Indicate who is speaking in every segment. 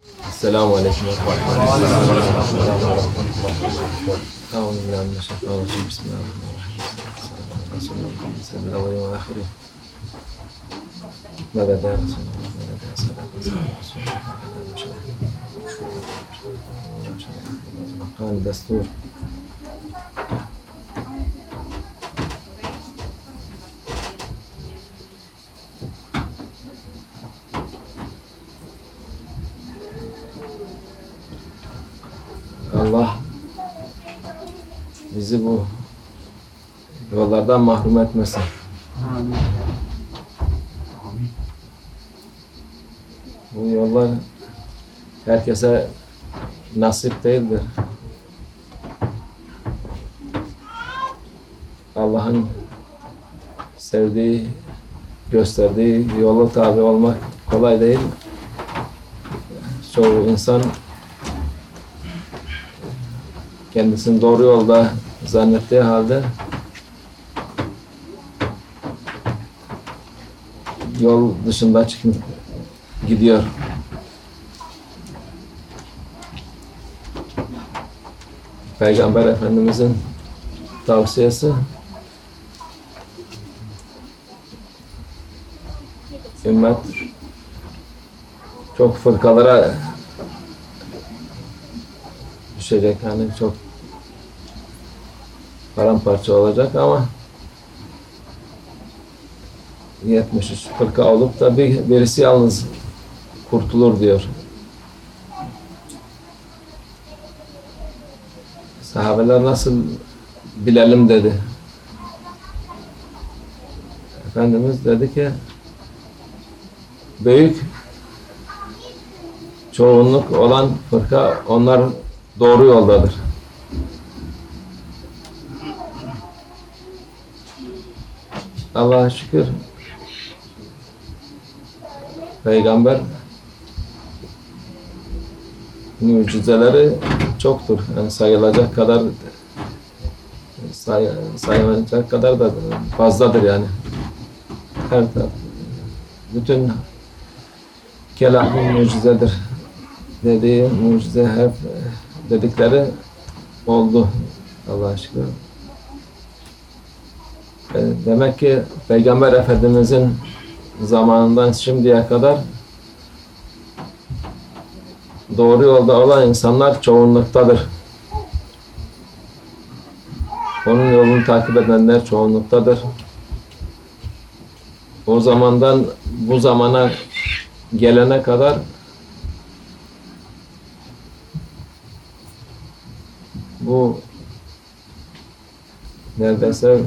Speaker 1: السلام عليكم ورحمة الله وبركاته. بسم الله الرحمن الرحيم. رسول الله ماذا دعا رسول الله ماذا دعا صلى الله عليه وسلم قال دستور bizi bu yollardan mahrum etmesin.
Speaker 2: Amin.
Speaker 1: Bu yollar herkese nasip değildir. Allah'ın sevdiği, gösterdiği yola tabi olmak kolay değil. Çoğu insan kendisini doğru yolda zannettiği halde yol dışında çıkıp gidiyor. Peygamber Efendimizin tavsiyesi ümmet çok fırkalara düşecek hani çok paramparça olacak ama 73 fırka olup da bir, birisi yalnız kurtulur diyor. Sahabeler nasıl bilelim dedi. Efendimiz dedi ki büyük çoğunluk olan fırka onlar doğru yoldadır. Allah'a şükür Peygamber mucizeleri çoktur. Yani sayılacak kadar say, sayılacak kadar da fazladır yani. Her. Bütün kelamın mucizedir dediği mucize hep dedikleri oldu Allah'a şükür. E, Demek ki Peygamber Efendimizin zamanından şimdiye kadar doğru yolda olan insanlar çoğunluktadır. Onun yolunu takip edenler çoğunluktadır. O zamandan bu zamana gelene kadar bu neredeyse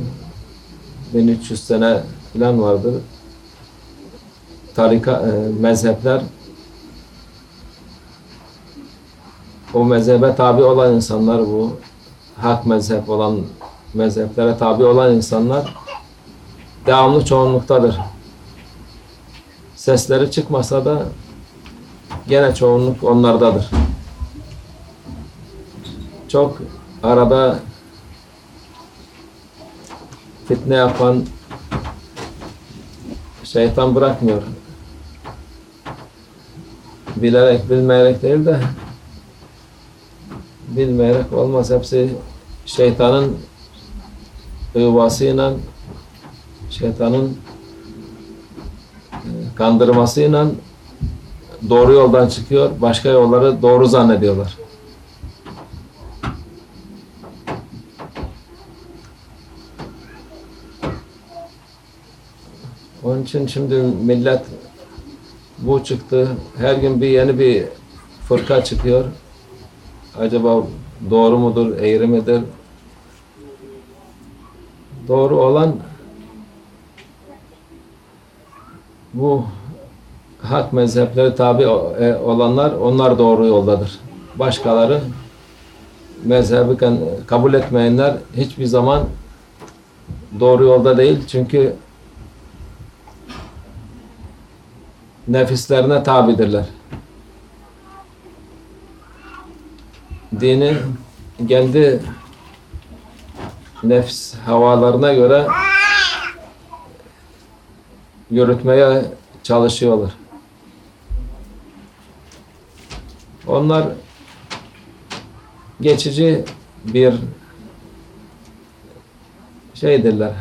Speaker 1: 1300 sene falan vardır. Tarika, e, mezhepler o mezhebe tabi olan insanlar bu hak mezhep olan mezheplere tabi olan insanlar devamlı çoğunluktadır. Sesleri çıkmasa da gene çoğunluk onlardadır. Çok arada fitne yapan şeytan bırakmıyor. Bilerek, bilmeyerek değil de bilmeyerek olmaz. Hepsi şeytanın ıvasıyla şeytanın e, kandırmasıyla doğru yoldan çıkıyor. Başka yolları doğru zannediyorlar. Onun için şimdi millet bu çıktı. Her gün bir yeni bir fırka çıkıyor. Acaba doğru mudur, eğri midir? Doğru olan bu hak mezhepleri tabi e, olanlar onlar doğru yoldadır. Başkaları mezhebi kabul etmeyenler hiçbir zaman doğru yolda değil. Çünkü nefislerine tabidirler. Dini kendi nefs havalarına göre yürütmeye çalışıyorlar. Onlar geçici bir şeydirler.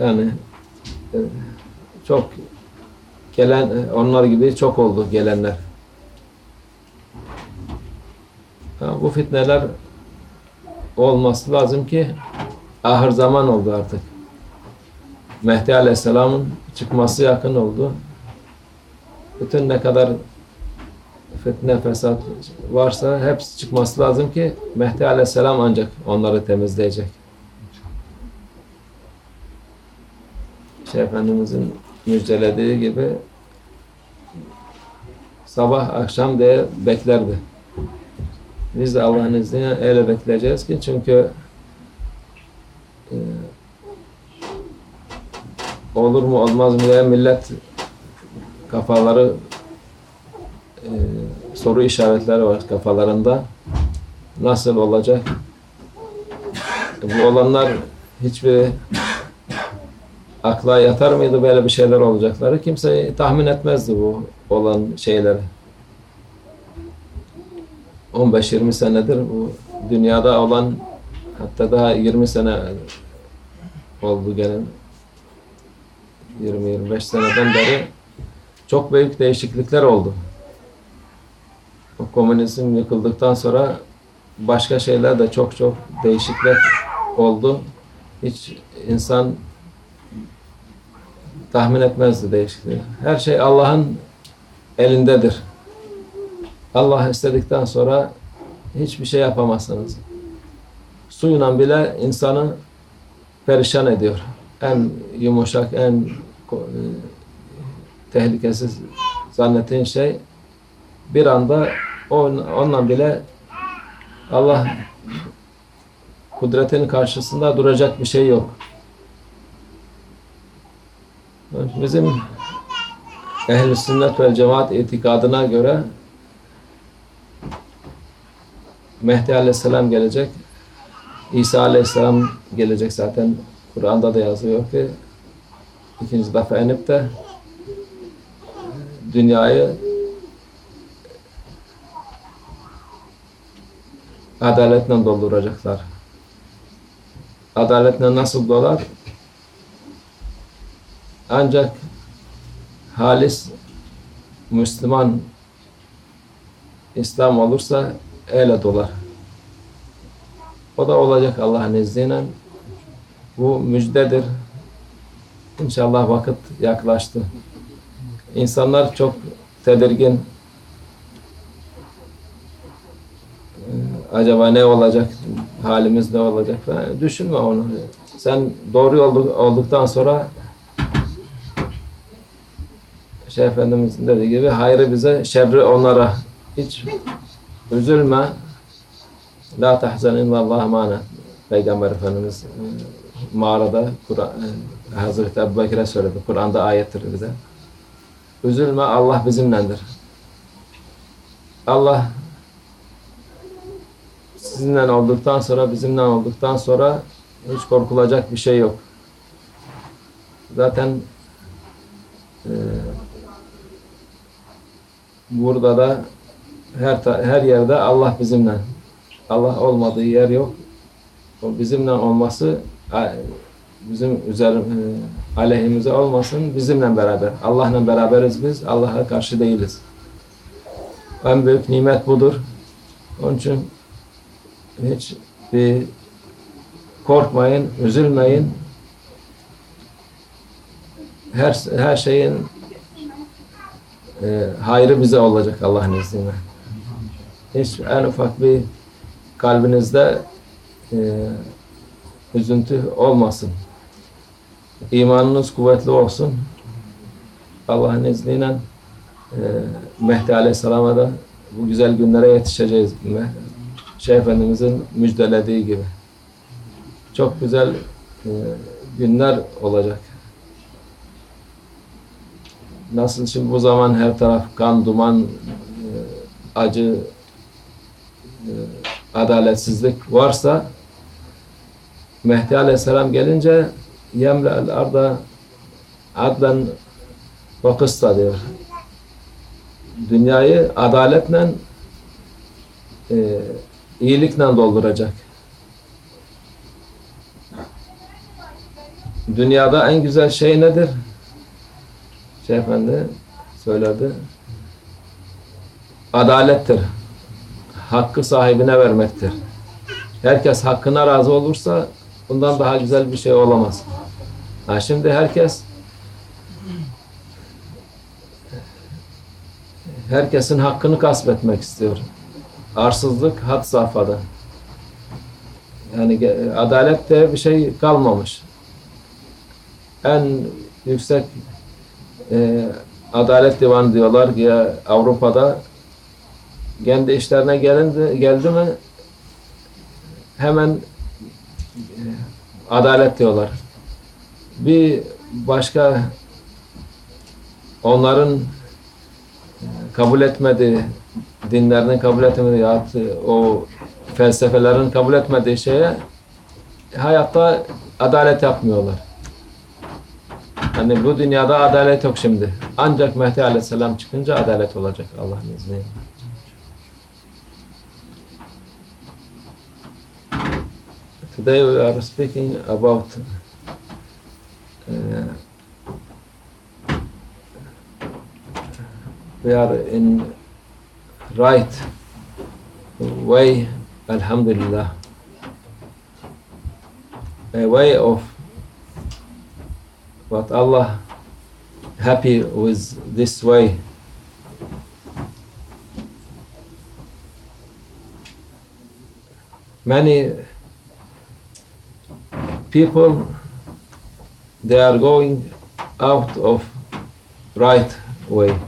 Speaker 1: Yani e, çok gelen onlar gibi çok oldu gelenler. Bu fitneler olması lazım ki ahır zaman oldu artık. Mehdi Aleyhisselam'ın çıkması yakın oldu. Bütün ne kadar fitne fesat varsa hepsi çıkması lazım ki Mehdi Aleyhisselam ancak onları temizleyecek. Şeyh Efendimizin müjdelediği gibi sabah akşam diye beklerdi. Biz de Allah'ın izniyle öyle bekleyeceğiz ki çünkü e, olur mu olmaz mı diye millet kafaları e, soru işaretleri var kafalarında. Nasıl olacak? Bu olanlar hiçbir akla yatar mıydı böyle bir şeyler olacakları? Kimse tahmin etmezdi bu olan şeyleri. 15-20 senedir bu dünyada olan hatta daha 20 sene oldu gelen 20-25 seneden beri çok büyük değişiklikler oldu. O komünizm yıkıldıktan sonra başka şeyler de çok çok değişiklik oldu. Hiç insan tahmin etmezdi değişikliği. Her şey Allah'ın elindedir. Allah istedikten sonra hiçbir şey yapamazsınız. Suyla bile insanı perişan ediyor. En yumuşak, en e, tehlikesiz zannettiğin şey bir anda on, onunla bile Allah kudretinin karşısında duracak bir şey yok. Bizim ehl sünnet ve cemaat itikadına göre Mehdi Aleyhisselam gelecek. İsa Aleyhisselam gelecek zaten. Kur'an'da da yazıyor ki ikinci defa inip de dünyayı adaletle dolduracaklar. Adaletle nasıl dolar? Ancak halis Müslüman İslam olursa öyle dolar. O da olacak Allah'ın izniyle. Bu müjdedir. İnşallah vakit yaklaştı. İnsanlar çok tedirgin. Acaba ne olacak? Halimiz ne olacak? Düşünme onu. Sen doğru olduktan sonra Şeyh Efendimiz'in dediği gibi hayrı bize, şerri onlara. Hiç üzülme. La tahzan illallah mana. Peygamber Efendimiz e, mağarada Kur'an e, Hazreti Ebu Bekir'e söyledi. Kur'an'da ayettir bize. Üzülme Allah bizimlendir. Allah sizinle olduktan sonra, bizimle olduktan sonra hiç korkulacak bir şey yok. Zaten e, burada da her her yerde Allah bizimle. Allah olmadığı yer yok. O bizimle olması bizim üzerim e, aleyhimize olmasın bizimle beraber. Allah'la beraberiz biz. Allah'a karşı değiliz. En büyük nimet budur. Onun için hiç bir korkmayın, üzülmeyin. Her her şeyin e, hayrı bize olacak Allah'ın izniyle. Hiç en ufak bir kalbinizde e, üzüntü olmasın. İmanınız kuvvetli olsun. Allah'ın izniyle e, Mehdi Aleyhisselam'a da bu güzel günlere yetişeceğiz. Şeyh Efendimizin müjdelediği gibi. Çok güzel e, günler olacak. Nasıl şimdi bu zaman her taraf kan, duman, e, acı, e, adaletsizlik varsa Mehdi Aleyhisselam gelince yemle'el arda adlen ve kısta diyor. Dünyayı adaletle e, iyilikle dolduracak. Dünyada en güzel şey nedir? Şey efendi söyledi. Adalettir. Hakkı sahibine vermektir. Herkes hakkına razı olursa bundan daha güzel bir şey olamaz. Ha şimdi herkes herkesin hakkını gasp etmek istiyor. Arsızlık had safhada. Yani adalet diye bir şey kalmamış. En yüksek e, adalet divanı diyorlar ki Avrupa'da kendi işlerine gelindi, geldi mi hemen e, adalet diyorlar. Bir başka onların e, kabul etmediği, dinlerinin kabul etmediği o felsefelerin kabul etmediği şeye hayatta adalet yapmıyorlar. Hani bu dünyada adalet yok şimdi. Ancak Mehdi Aleyhisselam çıkınca adalet olacak Allah'ın izniyle. Today we are speaking about uh, we are in right way, Alhamdulillah, a way of what Allah happy with this way. Many people they are going out of right way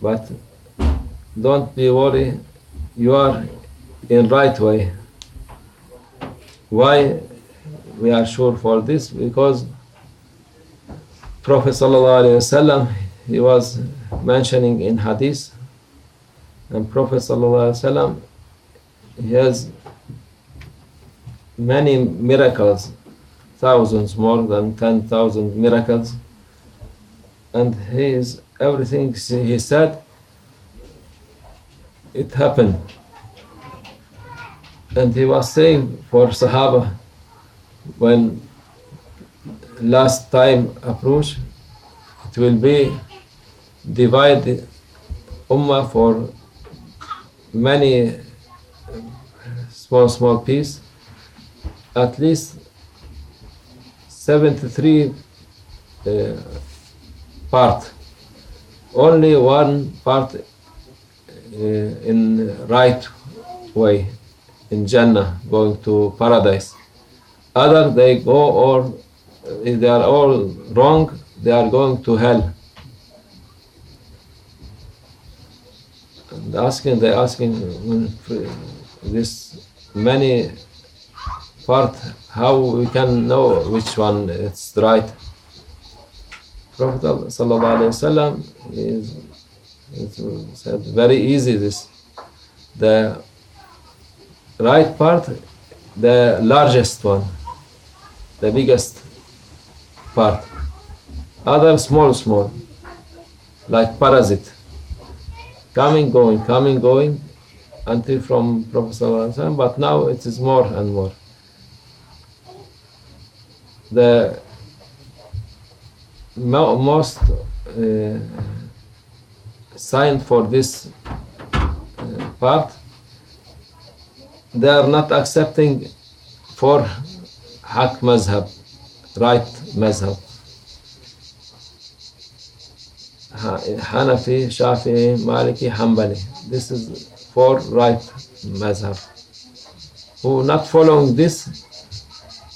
Speaker 1: but don't be worried you are in right way why we are sure for this because prophet wasallam he was mentioning in hadith and prophet wasallam he has many miracles, thousands more than 10,000 miracles. And he is, everything he said, it happened. And he was saying for Sahaba, when last time approach, it will be divided ummah for many small, small pieces at least 73 uh, part. Only one part uh, in right way, in Jannah, going to paradise. Other they go or if they are all wrong, they are going to hell. And asking, they asking mm, this many part how we can know which one is right. Prophet wasallam is, is said very easy this. The right part, the largest one, the biggest part. Other small, small, like parasite, coming, going, coming, going, until from sallallahu. But now it is more and more the mo- most uh, sign for this uh, part they are not accepting for mazhab right mazhab Ha- Hanafi, Shafi'i, Maliki, Hanbali. This is for right mazhab. Who not following this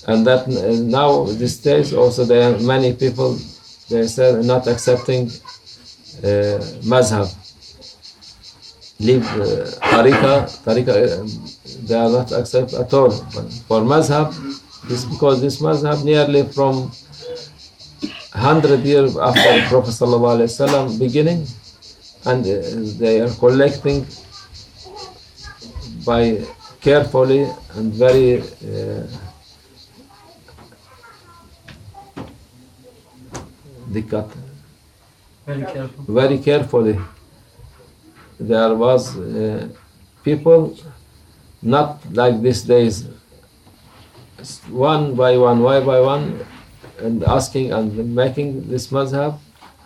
Speaker 1: and that uh, now these days also there are many people they say not accepting uh, mazhab leave uh, tariqa uh, they are not accept at all for mazhab this because this mazhab nearly from 100 years after Prophet wasallam beginning and uh, they are collecting by carefully and very uh,
Speaker 2: Very careful.
Speaker 1: very carefully. There was uh, people not like these days, one by one, one by one, and asking and making this mazhab,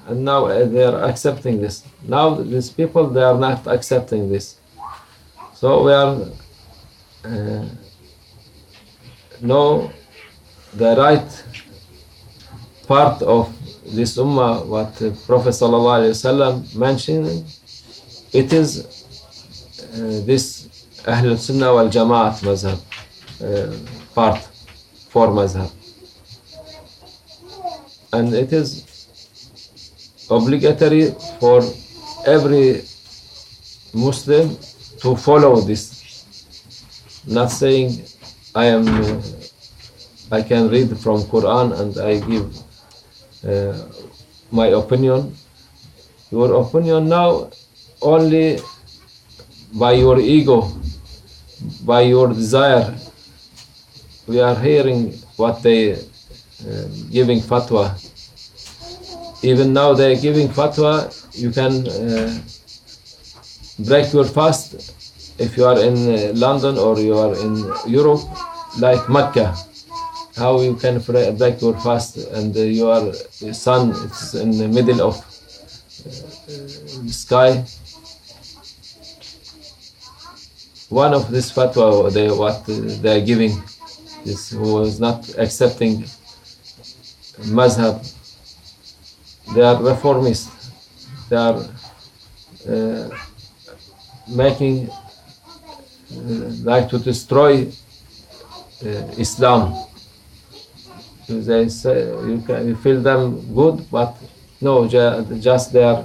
Speaker 1: and now uh, they are accepting this. Now these people they are not accepting this. So we are uh, know the right part of this ummah, what uh, Prophet sallallahu mentioned, it is uh, this Ahlul Sunnah wal Jamaat mazhab uh, part for mazhab, and it is obligatory for every Muslim to follow this. Not saying I am, I can read from Quran and I give uh, my opinion. Your opinion now only by your ego, by your desire. We are hearing what they uh, giving fatwa. Even now they are giving fatwa. You can uh, break your fast if you are in uh, London or you are in Europe, like Mecca how you can break your fast and uh, your sun is in the middle of uh, sky. One of this fatwa, they, what they are giving, is who is not accepting mazhab. They are reformists. They are uh, making uh, like to destroy uh, Islam they say you can you feel them good, but no, ju- just they are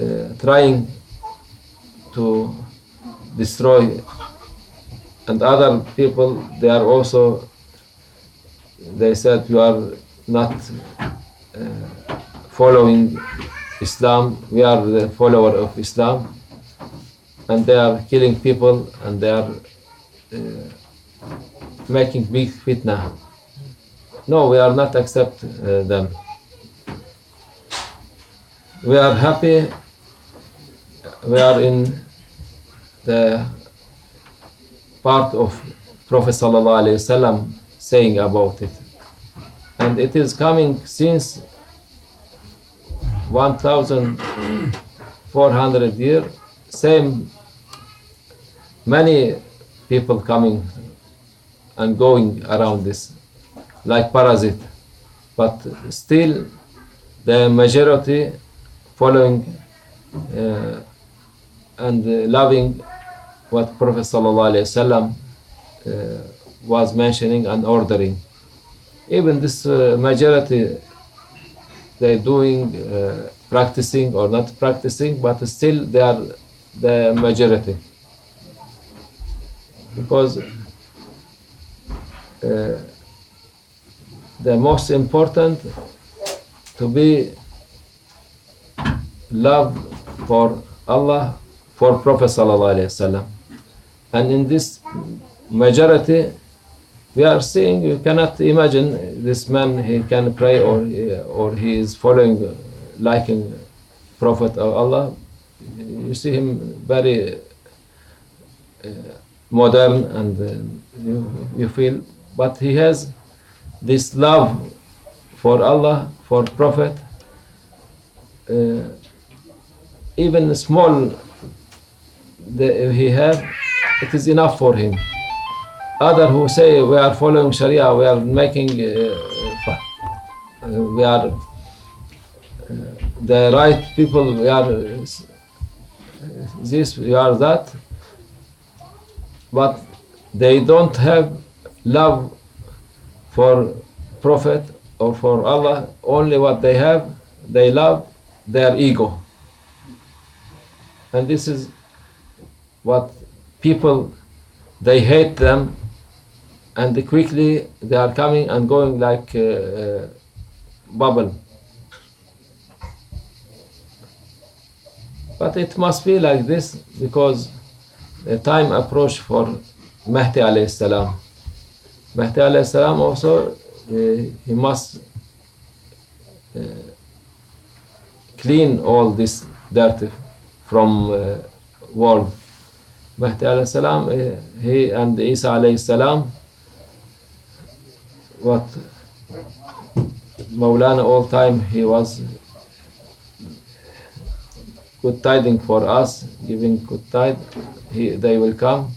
Speaker 1: uh, trying to destroy. And other people, they are also. They said you are not uh, following Islam. We are the follower of Islam, and they are killing people, and they are uh, making big fitna. No, we are not accept uh, them. We are happy. We are in the part of Prophet wasallam saying about it, and it is coming since 1,400 years. Same, many people coming and going around this like parasite, but still the majority following uh, and loving what Prophet wasallam uh, was mentioning and ordering. Even this uh, majority, they're doing, uh, practicing or not practicing, but still they are the majority because. Uh, the most important to be love for Allah, for Prophet sallallahu alaihi wasallam, and in this majority, we are seeing. You cannot imagine this man. He can pray or or he is following, liking Prophet of Allah. You see him very uh, modern, and uh, you, you feel, but he has this love for Allah, for Prophet, uh, even small the, he have, it is enough for him. Other who say we are following Sharia, we are making, uh, uh, we are uh, the right people, we are uh, this, we are that, but they don't have love for Prophet or for Allah, only what they have, they love their ego. And this is what people, they hate them and quickly they are coming and going like uh, uh, bubble. But it must be like this because the time approach for Mahdi alayhi salam. Mahdi alayhi salam also, uh, he must uh, clean all this dirt from uh, world. Mahdi alayhi he and Isa alayhi what Maulana all time he was good tiding for us, giving good tide. He, they will come,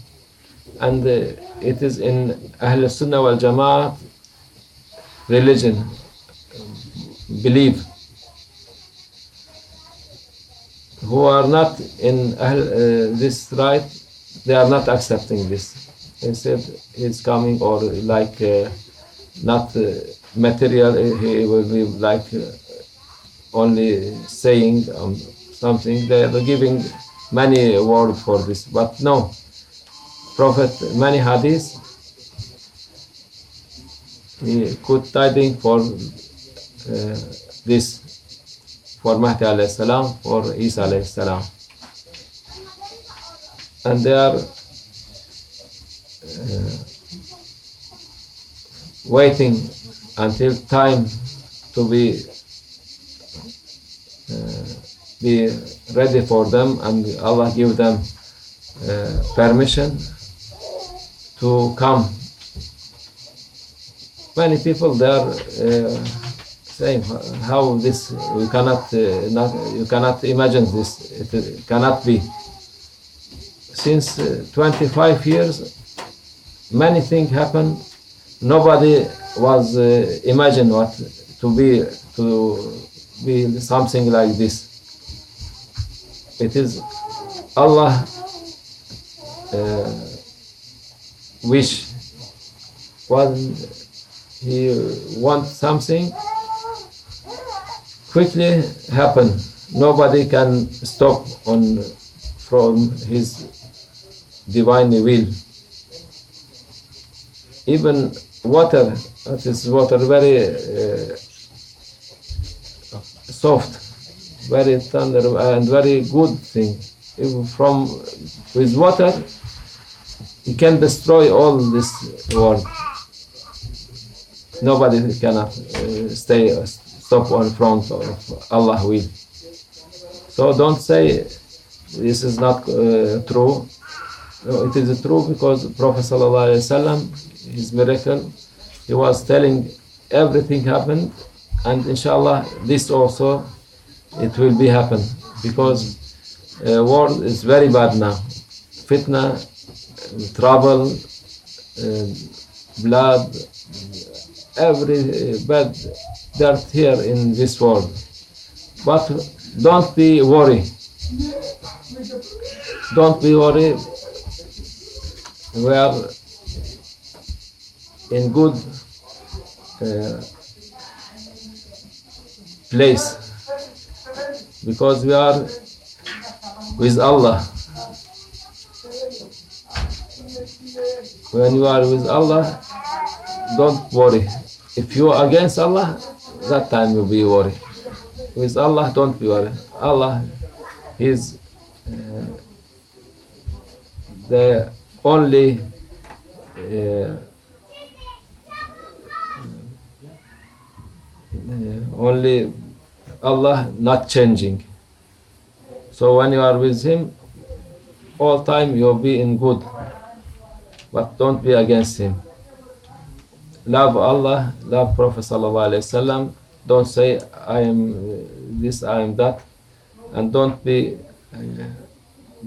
Speaker 1: and uh, it is in Ahl Sunnah wal Jama'at religion believe who are not in Ahl, uh, this right, they are not accepting this. They said he's coming or like uh, not uh, material, he will be like uh, only saying um, something. They are giving many words for this, but no. Prophet, many hadiths, he could tiding for uh, this for Mahdi alayhi salam, for Isa alayhi salam. And they are uh, waiting until time to be uh, be ready for them and Allah give them uh, permission to come. Many people they are uh, saying how this we cannot uh, not you cannot imagine this it cannot be since uh, 25 years many things happened. Nobody was uh, imagine what to be to be something like this. It is allah uh, wish. When he wants something? Quickly happen. Nobody can stop on from his divine will. Even water, that is water very uh, soft, very tender and very good thing. If from with water, he can destroy all this world. Nobody cannot uh, stay stop on front of Allah will. So don't say this is not uh, true. It is true because Prophet ﷺ, his miracle, he was telling everything happened and inshallah this also it will be happen because uh, world is very bad now. Fitna, trouble, uh, blood, every uh, bad dirt here in this world. But don't be worried. Don't be worried. We are in good uh, place because we are with Allah. When you are with Allah, don't worry. If you are against Allah, that time you'll be worried. With Allah, don't be worried. Allah is uh, the only uh, only Allah not changing. So when you are with Him, all time you'll be in good, but don't be against Him. Love Allah, love Prophet sallallahu. Don't say I am this, I am that, and don't be uh,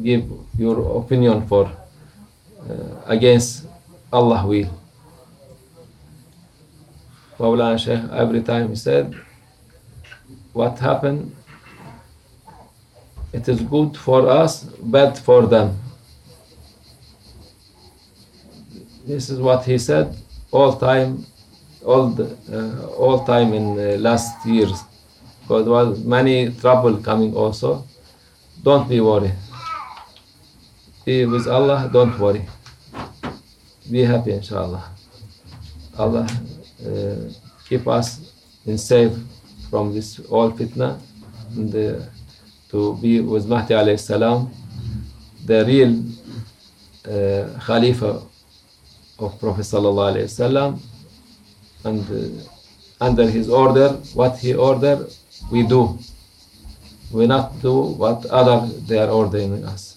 Speaker 1: give your opinion for uh, against Allah will. Mawlana Sheikh every time he said, what happened, it is good for us, bad for them. This is what he said all time, all the, uh, all time in uh, last years, because there was many trouble coming also. Don't be worried. With Allah. Don't worry. Be happy, inshallah. Allah uh, keep us in safe from this all fitna and uh, to be with Mahdi alayhi salam, the real uh, Khalifa of Prophet sallallahu alayhi wasallam, and uh, under his order, what he order, we do. we not do what other they are ordering us.